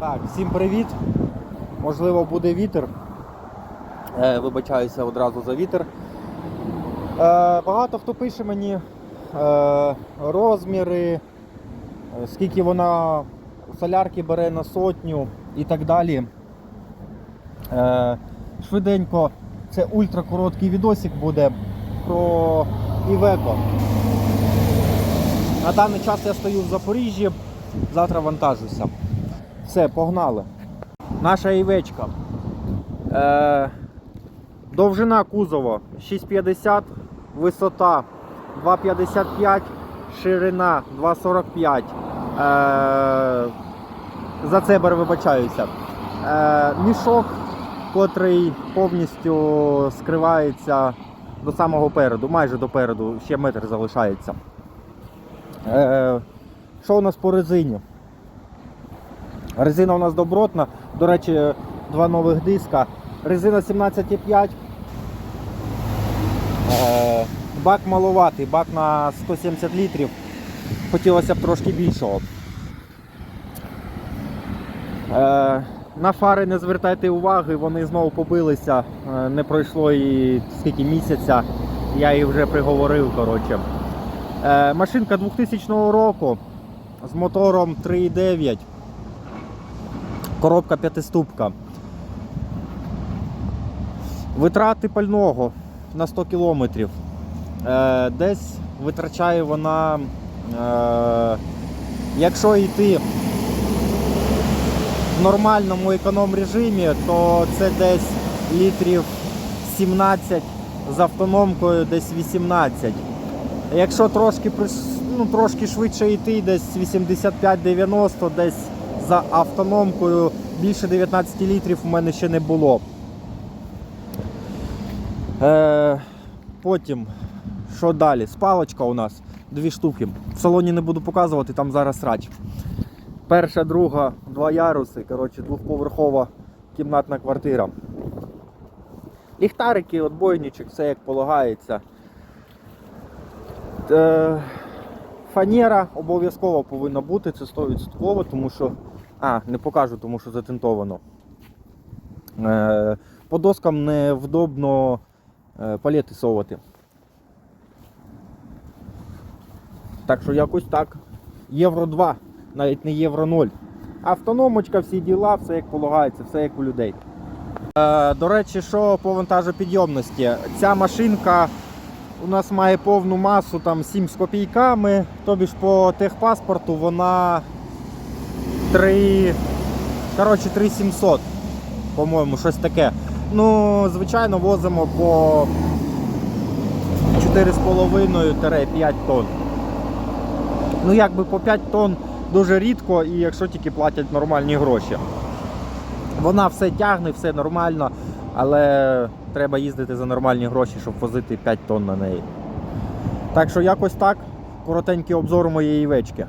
Так, всім привіт. Можливо, буде вітер. Е, вибачаюся одразу за вітер. Е, багато хто пише мені е, розміри, е, скільки вона солярки бере на сотню і так далі. Е, швиденько, це ультракороткий відосик буде про Івеко. На даний час я стою в Запоріжжі, завтра вантажуся. Все, погнали. Наша івечка. Е, довжина кузова 6,50, висота 2,55, ширина 2,45. Е, за це бер- вибачаюся. Е, мішок, котрий повністю скривається до самого переду, майже до переду, ще метр залишається. Е, що у нас по резині? Резина у нас добротна. До речі, два нових диска. Резина 17,5. Е, Бак маловатий, бак на 170 літрів. Хотілося б трошки більшого. Е, На фари не звертайте уваги, вони знову побилися. Е, Не пройшло і скільки місяця. Я їх вже приговорив. коротше. Машинка 2000 року з мотором 3,9. Коробка п'ятиступка. Витрати пального на 100 кілометрів. Е, десь витрачає вона, е, якщо йти в нормальному економ режимі, то це десь літрів 17 з автономкою десь 18. Якщо трошки, ну, трошки швидше йти, десь 85-90, десь за автономкою більше 19 літрів у мене ще не було. Е, потім, що далі? Спалочка у нас, дві штуки. В салоні не буду показувати, там зараз срач. Перша, друга, два яруси, коротше, двохповерхова кімнатна квартира. Ліхтарики, отбойничок, все як полагається. Е, Фанера обов'язково повинна бути, це 100%, тому що. А, не покажу, тому що затинтовано. Е, По доскам невдобно е, палети совати. Так що якось так. Євро 2, навіть не євро 0. Автономочка, всі діла, все як полагається, все як у людей. Е, До речі, що по вантажопідйомності. Ця машинка у нас має повну масу там 7 з копійками, тобі ж по техпаспорту вона 3. Коротше, 3700, по-моєму, щось таке. Ну, звичайно, возимо по 4,5-5 тонн. Ну, якби по 5 тонн дуже рідко, і якщо тільки платять нормальні гроші. Вона все тягне, все нормально, але треба їздити за нормальні гроші, щоб возити 5 тонн на неї. Так що якось так, коротенький обзор моєї вечки.